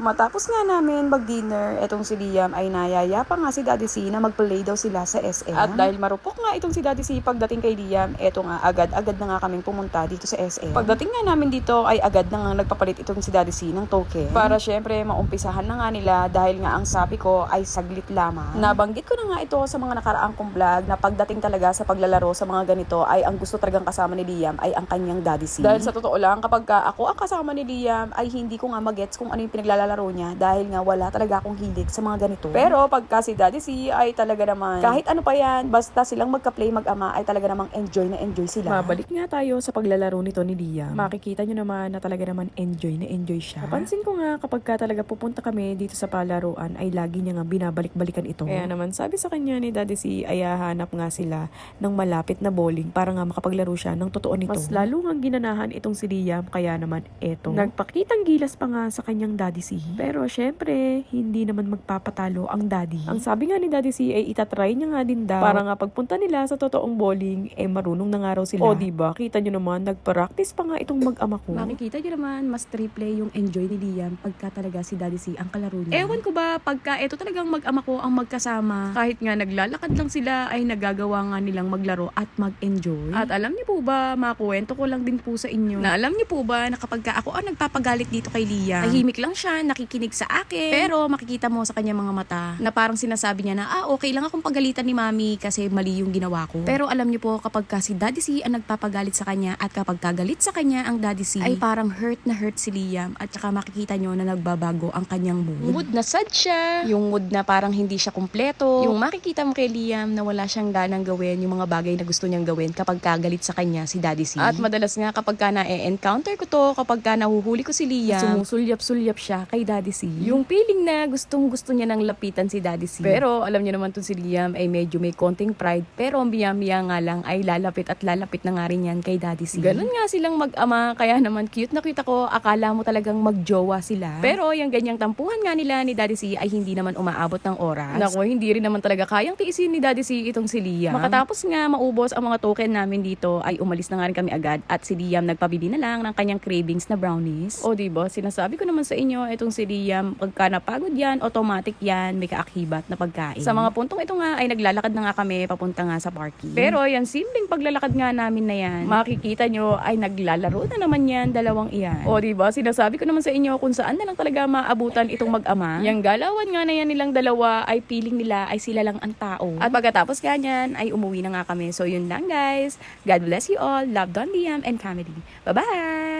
Matapos nga namin mag-dinner, etong si Liam ay nayaya pa nga si Daddy C na mag-play daw sila sa SM. At dahil marupok nga itong si Daddy C pagdating kay Liam, eto nga agad-agad na nga kaming pumunta dito sa SM. Pagdating nga namin dito ay agad na nga nagpapalit itong si Daddy C ng token. Para syempre maumpisahan na nga nila dahil nga ang sabi ko ay saglit lamang. Nabanggit ko na nga ito sa mga nakaraang kong vlog na pagdating talaga sa paglalaro sa mga ganito ay ang gusto talagang kasama ni Liam ay ang kanyang Daddy C. Dahil sa totoo lang kapag ka ako ang kasama ni Liam ay hindi ko nga magets kung ano yung pinaglalaro niya dahil nga wala talaga akong hilig sa mga ganito. Pero pagka si Daddy C ay talaga naman kahit ano pa yan basta silang magka-play mag-ama ay talaga namang enjoy na enjoy sila. Mabalik nga tayo sa paglalaro nito ni Liam. Makikita nyo naman na talaga naman enjoy na enjoy siya. Napansin ko nga kapag ka talaga pupunta kami dito sa palaruan ay lagi niya nga binabalik-balikan ito. Kaya naman sabi sa kanya ni Daddy C ay hahanap nga sila ng malapit na bowling para nga makapaglaro siya ng totoo nito. Mas lalo nga ginanahan itong si Liam kaya naman eto. Nagpakitang gilas pa nga sa kanyang Daddy C. Pero syempre, hindi naman magpapatalo ang Daddy. Ang sabi nga ni Daddy C ay itatry niya nga din daw para nga pagpunta nila sa totoong bowling eh marunong na nga raw sila. O diba, kita nyo naman, nagpa-practice pa nga itong mag-ama ko. Makikita nyo naman, mas triple yung enjoy ni Liam pagka talaga si Daddy C ang kalaro niya. Ewan ko ba, pagka ito talagang mag-ama ko ang magkasama, kahit nga naglalakad lang sila, ay nagagawa nga nilang maglaro at mag-enjoy. At alam niyo po ba, makuwento ko lang din po sa inyo, na alam niyo po ba na kapag ka ako ang nagpapagalit dito kay Liam, tahimik lang siya, nakikinig sa akin, pero makikita mo sa kanya mga mata, na parang sinasabi niya na, ah, okay lang akong pagalitan ni Mami kasi mali yung ginawa ko. Pero alam niyo po, kapag ka si Daddy C ang nagpapagalit sa kanya at kapag kagalit sa kanya ang Daddy C, ay parang hurt na hurt si Liam at saka makikita nyo na nagbabago ang kanyang mood. Mood na sad siya, yung mood na parang hindi siya kumpleto, yung makikita mo kay Liam na wala siyang ganang gawin yung mga bagay na gusto niyang gawin kapag kagalit sa kanya si Daddy C. At madalas nga kapag ka na-encounter ko to, kapag ka nahuhuli ko si Liam, sumusulyap-sulyap siya kay Daddy C. Yung feeling na gustong gusto niya nang lapitan si Daddy C. Pero alam niyo naman to si Liam ay medyo may konting pride pero miya-miya nga lang ay lalapit at lalapit na nga rin yan kay Daddy C. Ganun nga silang mag-ama kaya naman cute na cute ako akala mo talagang magjowa sila. Pero yung ganyang tampuhan nga nila ni Daddy C ay hindi naman umaabot ng oras. Nako, hindi rin naman talaga kayang tiisin ni Daddy C itong si Liam. Makatapos nga maubos ang mga token namin dito ay umalis na nga rin kami agad at si Liam nagpabili na lang ng kanyang cravings na brownies. O diba, sinasabi ko naman sa inyo itong si Liam pagka napagod yan, automatic yan, may kaakibat na pagkain. Sa mga puntong ito nga ay naglalakad na nga kami papunta nga sa parking. Pero yan simpleng paglalakad nga namin na yan, makikita nyo ay naglalaro na naman yan, dalawang iyan. O diba, sinasabi ko naman sa inyo kung saan na lang talaga maabutan itong mag-ama. Yung galawan nga na yan nilang dalawa ay feeling nila ay sila lang ang tao. At pagkatapos ganyan ay umuwi na nga kami. So yun lang guys. God bless you all. Love Don Liam and family. Bye-bye!